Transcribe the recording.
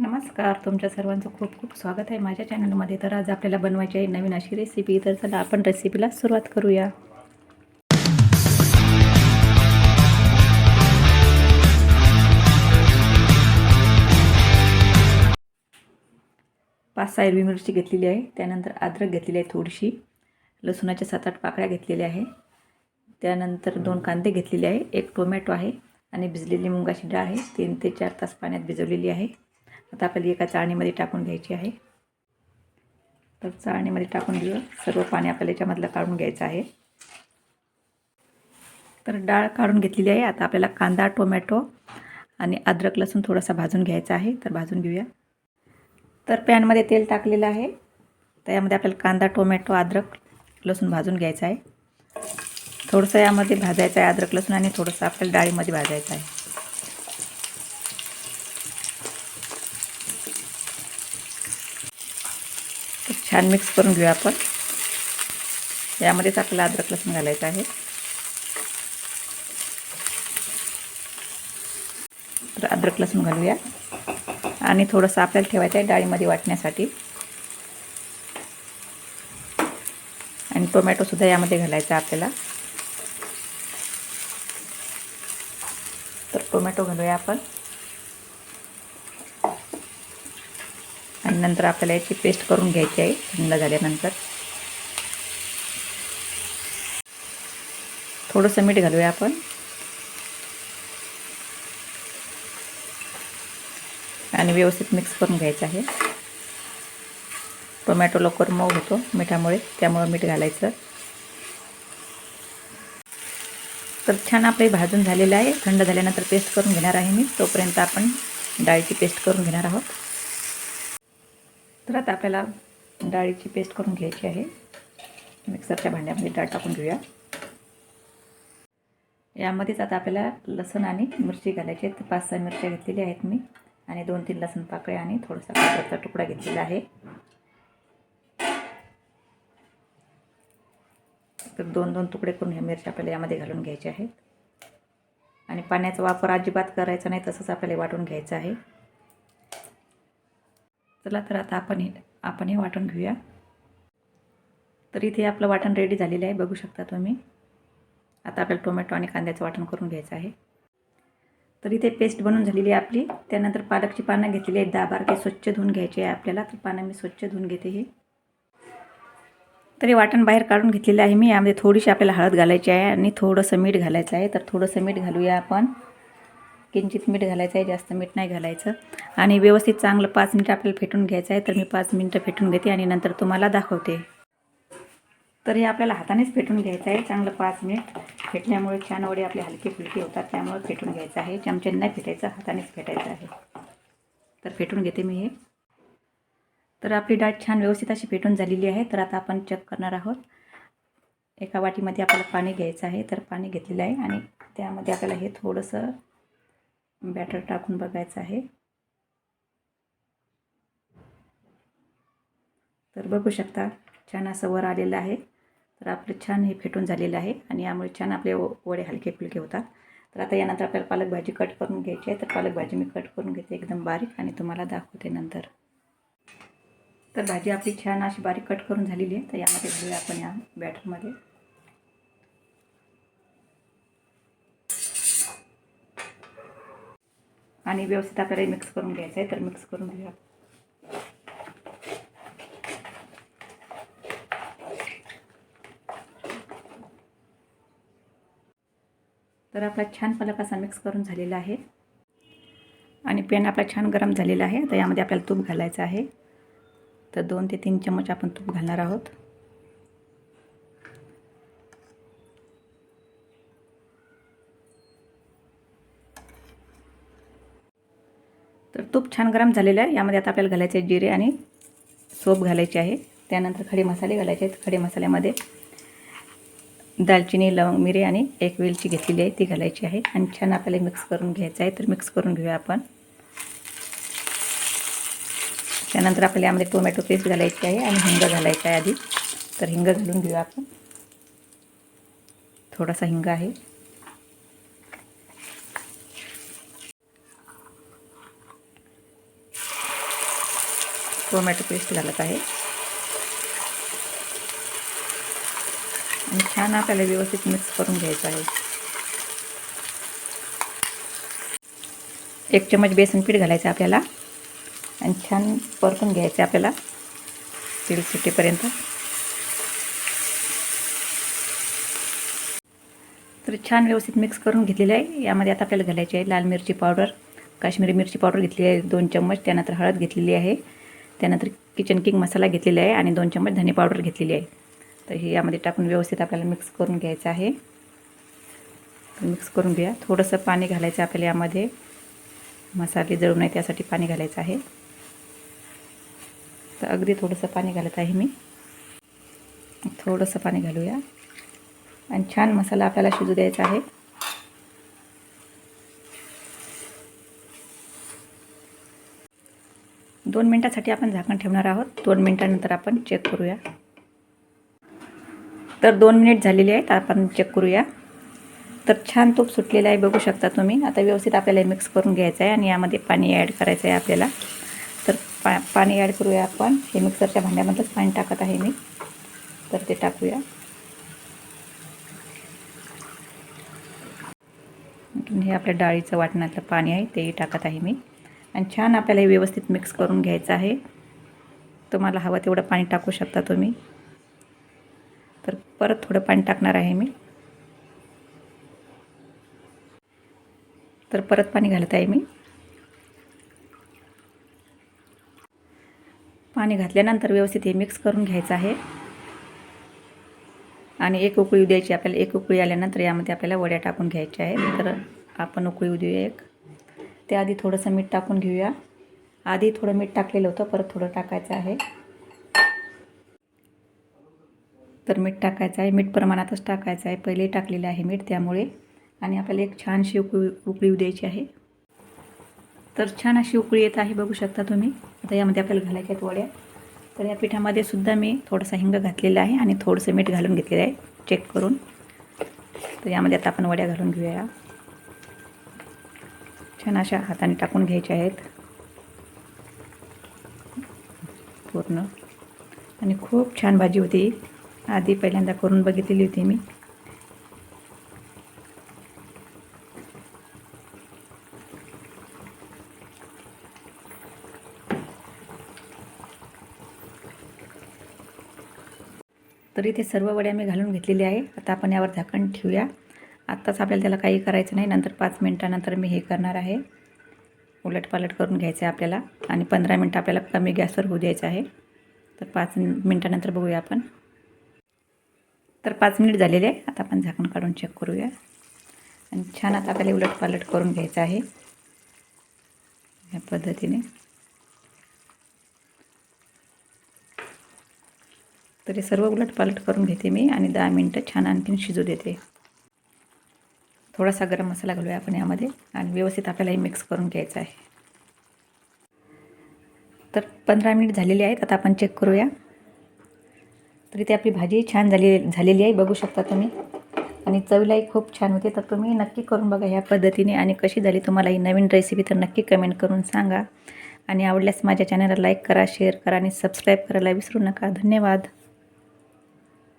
नमस्कार तुमच्या सर्वांचं खूप खूप स्वागत आहे माझ्या चॅनलमध्ये. तर आज आपल्याला बनवायची आहे नवीन अशी रेसिपी तर चला आपण रेसिपीला सुरुवात करूया. पाच सहा हिरवी मिरची घेतलेली आहे. त्यानंतर अद्रक घेतलेली आहे थोडीशी. लसूणाच्या सात आठ पाकळ्या घेतलेल्या आहे. त्यानंतर दोन कांदे घेतलेले आहे. एक टोमॅटो आहे आणि भिजलेली मुंगाची डाळ आहे. तीन ते चार तास पाण्यात भिजवलेली आहे. आता आपल्याला एका चाळणीमध्ये टाकून घ्यायची आहे. तर चाळणीमध्ये टाकून घेऊ सर्व पाणी आपल्याला याच्यामधलं काढून घ्यायचं आहे. तर डाळ काढून घेतलेली आहे. आता आपल्याला कांदा टोमॅटो आणि अद्रक लसूण थोडासा भाजून घ्यायचा आहे. तर भाजून घेऊया. तर पॅनमध्ये तेल टाकलेलं आहे. तर यामध्ये आपल्याला कांदा टोमॅटो अद्रक लसूण भाजून घ्यायचं आहे. थोडंसं यामध्ये भाजायचं आहे अद्रक लसूण आणि थोडंसं आपल्याला डाळीमध्ये भाजायचं आहे. छान मिक्स करून घेऊया आपण. यामध्येच आपल्याला अद्रक लसूण घालायचं आहे. तर अद्रक लसूण घालूया. आणि थोडंसं आपल्याला ठेवायचं आहे डाळीमध्ये वाटण्यासाठी. आणि टोमॅटोसुद्धा यामध्ये घालायचा आहे आपल्याला. तर टोमॅटो घालूया आपण. आणि नंतर आपल्याला याची पेस्ट करून घ्यायची आहे थंड झाल्यानंतर. थोडंसं मीठ घालूया आपण. आणि व्यवस्थित मिक्स करून घ्यायचं आहे. टोमॅटो लवकर मऊ होतो मिठामुळे त्यामुळं मीठ घालायचं. तर छान आपले भाजून झालेलं आहे. थंड झाल्यानंतर पेस्ट करून घेणार आहे मी. तोपर्यंत आपण डाळीची पेस्ट करून घेणार आहोत. तर आता आपल्याला डाळीची पेस्ट करून घ्यायची आहे. मिक्सरच्या भांड्यामध्ये डाळ टाकून घेऊया. यामध्येच आता आपल्याला लसूण आणि मिरची घालायची आहेत. पाच सहा मिरच्या घेतलेल्या आहेत मी. आणि दोन तीन लसूण पाकळे आणि थोडासा कापडाचा तुकडा घेतलेला आहे. तर दोन दोन तुकडे करून ह्या मिरच्या आपल्याला यामध्ये घालून घ्यायचे आहेत. आणि पाण्याचा वापर अजिबात करायचा नाही तसंच आपल्याला वाटून घ्यायचं आहे. चला तर आता आपण आपण हे वाटण घेऊया. तर इथे आपलं वाटण रेडी झालेलं आहे बघू शकता तुम्ही. आता आपल्याला टोमॅटो आणि कांद्याचं वाटण करून घ्यायचं आहे. तर इथे पेस्ट बनवून झालेली आहे आपली. त्यानंतर पालकची पानं घेतलेली आहेत दहा बारके स्वच्छ धुवून घ्यायची आहे आपल्याला. तर पानं मी स्वच्छ धुवून घेते हे. तरी वाटण बाहेर काढून घेतलेलं आहे मी. यामध्ये थोडीशी आपल्याला हळद घालायची आहे आणि थोडंसं मीठ घालायचं आहे. तर थोडंसं मीठ घालूया आपण. किंचित मीठ घालायचं आहे जास्त मीठ नाही घालायचं. आणि व्यवस्थित चांगलं पाच मिनटं आपल्याला फेटून घ्यायचं आहे तर मी पाच मिनटं फेटून घेते आणि नंतर तुम्हाला दाखवते. तर हे आपल्याला हातानेच फेटून घ्यायचं आहे चांगलं पाच मिनिट. फेटल्यामुळे छान वडे आपले हलके फुलके होतात त्यामुळे फेटून घ्यायचं आहे. चमच्याने नाही फेटायचं हातानेच फेटायचं आहे. तर फेटून घेते मी हे. तर आपली डाळ छान व्यवस्थित अशी फेटून झालेली आहे तर आता आपण चेक करणार आहोत. एका वाटीमध्ये आपल्याला पाणी घ्यायचं आहे तर पाणी घेतलेलं आहे आणि त्यामध्ये आपल्याला हे थोडंसं बॅटर टाकून बघायचं आहे. तर बघू शकता छान असं वर आलेलं आहे. तर आपलं छान हे फेटून झालेलं आहे आणि यामुळे छान आपले वडे हलके फुलके होतात. तर आता यानंतर आपल्याला पालक भाजी कट करून घ्यायची आहे. तर पालक भाजी मी कट करून घेते एकदम बारीक आणि तुम्हाला दाखवते नंतर. तर भाजी आपली छान अशी बारीक कट करून झालेली आहे. तर यामध्ये घालूया आपण या बॅटरमध्ये. आणि व्यवस्थित आपल्याला मिक्स करून घ्यायचं आहे तर मिक्स करून घेऊया. तर आपला छान पालक असा मिक्स करून झालेला आहे. आणि पॅन आपला छान गरम झालेला आहे. तर यामध्ये आपल्याला तूप घालायचं आहे. तर दोन ते तीन चम्मच आपण तूप घालणार आहोत. तर तूप छान गरम झालेलं आहे. यामध्ये आता आपल्याला घालायचे जिरे आणि सोप घालायचे आहे. त्यानंतर खडे मसाले घालायचे आहेत. खडे मसाल्यामध्ये दालचिनी लवंग मिरे आणि एक वेलची घेतलेली आहे. ती घालायची आहे. आणि छान आपल्याला मिक्स करून घ्यायचं आहे. तर मिक्स करून घेऊया आपण. त्यानंतर आपल्याला यामध्ये टोमॅटो पेस्ट घालायची आहे आणि हिंग घालायचं आहे आधी. तर हिंग घालून घेऊया आपण. थोडासा हिंग आहे. टोमॅटो पेस्ट घालत आहे. आणि छान आपल्याला व्यवस्थित मिक्स करून घ्यायचं आहे. एक चमच बेसन पीठ घालायचं आपल्याला. आणि छान परतून घ्यायचं आपल्याला. तेल सुटेपर्यंत. तर छान व्यवस्थित मिक्स करून घेतलेलं आहे. यामध्ये आता आपल्याला घालायची आहे लाल मिरची पावडर काश्मीरी मिरची पावडर घेतली आहे दोन चम्मच त्यानंतर हळद घेतलेली आहे. त्यानंतर किचन किंग मसाला घेतलेला आहे आणि दोन चम्मच धने पावडर घेतलेली आहे. तर हे यामध्ये टाकून व्यवस्थित आपल्याला मिक्स करून घ्यायचं आहे. मिक्स करून घ्या. थोडंसं पाणी घालायचं आपल्याला यामध्ये. मसाले जळू नये त्यासाठी पाणी घालायचं आहे. तर अगदी थोडंसं पाणी घालत आहे मी. थोडंसं पाणी घालूया. आणि छान मसाला आपल्याला शिजू द्यायचा आहे. दोन मिनटासाठी आपण झाकण ठेवणार आहोत. दोन मिनटानंतर आपण चेक करूया. तर दोन मिनिट झालेले आहेत आपण चेक करूया. तर छान तूप सुटलेलं आहे बघू शकता तुम्ही. आता व्यवस्थित आपल्याला मिक्स करून घ्यायचं आहे आणि यामध्ये पाणी ॲड करायचं आहे आपल्याला. तर पा पाणी ॲड करूया आपण. हे मिक्सरच्या भांड्यामधलंच पाणी टाकत आहे मी. तर ते टाकूया. हे आपल्या डाळीचं वाटणातलं पाणी आहे तेही टाकत आहे मी. आणि छान आपल्याला हे व्यवस्थित मिक्स करून घ्यायचं आहे. तुम्हाला हवं तेवढं पाणी टाकू शकता तुम्ही. तर परत थोडं पाणी टाकणार आहे मी. तर परत पाणी घालत आहे मी. पाणी घातल्यानंतर व्यवस्थित हे मिक्स करून घ्यायचं आहे. आणि एक उकळी द्यायची आपल्याला एक उकळी आल्यानंतर यामध्ये आपल्याला वड्या टाकून घ्यायच्या आहेत. तर आपण उकळी देऊया एक त्याआधी थोडंसं मीठ टाकून घेऊया. आधी थोडं मीठ टाकलेलं होतं परत थोडं टाकायचं आहे. तर मीठ टाकायचं आहे. मीठ प्रमाणातच टाकायचं आहे. पहिले टाकलेलं आहे मीठ त्यामुळे. आणि आपल्याला एक छानशी उकळी उकळी द्यायची आहे. तर छान अशी उकळी येत आहे बघू शकता तुम्ही. आता यामध्ये आपल्याला घालायच्या आहेत वड्या. तर या पिठामध्ये सुद्धा मी थोडासा हिंग घातलेला आहे आणि थोडंसं मीठ घालून घेतलेलं आहे. चेक करून. तर यामध्ये आता आपण वड्या घालून घेऊया. छान अशा हाताने टाकून घ्यायच्या आहेत. पूर्ण. आणि खूप छान भाजी होती. आधी पहिल्यांदा करून बघितलेली होती मी. तर इथे सर्व वड्या मी घालून घेतलेली आहे. आता आपण यावर झाकण ठेवूया. आत्ताच आपल्याला त्याला काही करायचं नाही. नंतर पाच मिनटानंतर मी हे करणार आहे. उलटपालट करून घ्यायचं आहे आपल्याला. आणि पंधरा मिनटं आपल्याला कमी गॅसवर होऊ द्यायचं आहे. तर पाच मिनटानंतर बघूया आपण. तर पाच मिनिट झालेले आहे. आता आपण झाकण काढून चेक करूया. आणि छान आता आपल्याला उलटपालट करून घ्यायचं आहे. या पद्धतीने. तर हे सर्व उलटपालट करून घेते मी. आणि दहा मिनटं छान आणखीन शिजू देते. थोडासा गरम मसाला घालूया आपण यामध्ये आणि व्यवस्थित आपल्याला हे मिक्स करून घ्यायचं आहे. तर पंधरा मिनिट झालेली आहेत आता आपण चेक करूया. तर इथे आपली भाजी छान झाली झालेली आहे बघू शकता तुम्ही. आणि चवीलाही खूप छान होते. तर तुम्ही नक्की करून बघा ह्या पद्धतीने आणि कशी झाली तुम्हाला ही नवीन रेसिपी तर नक्की कमेंट करून सांगा. आणि आवडल्यास माझ्या चॅनलला लाईक करा शेअर करा आणि सबस्क्राईब करायला विसरू नका. धन्यवाद.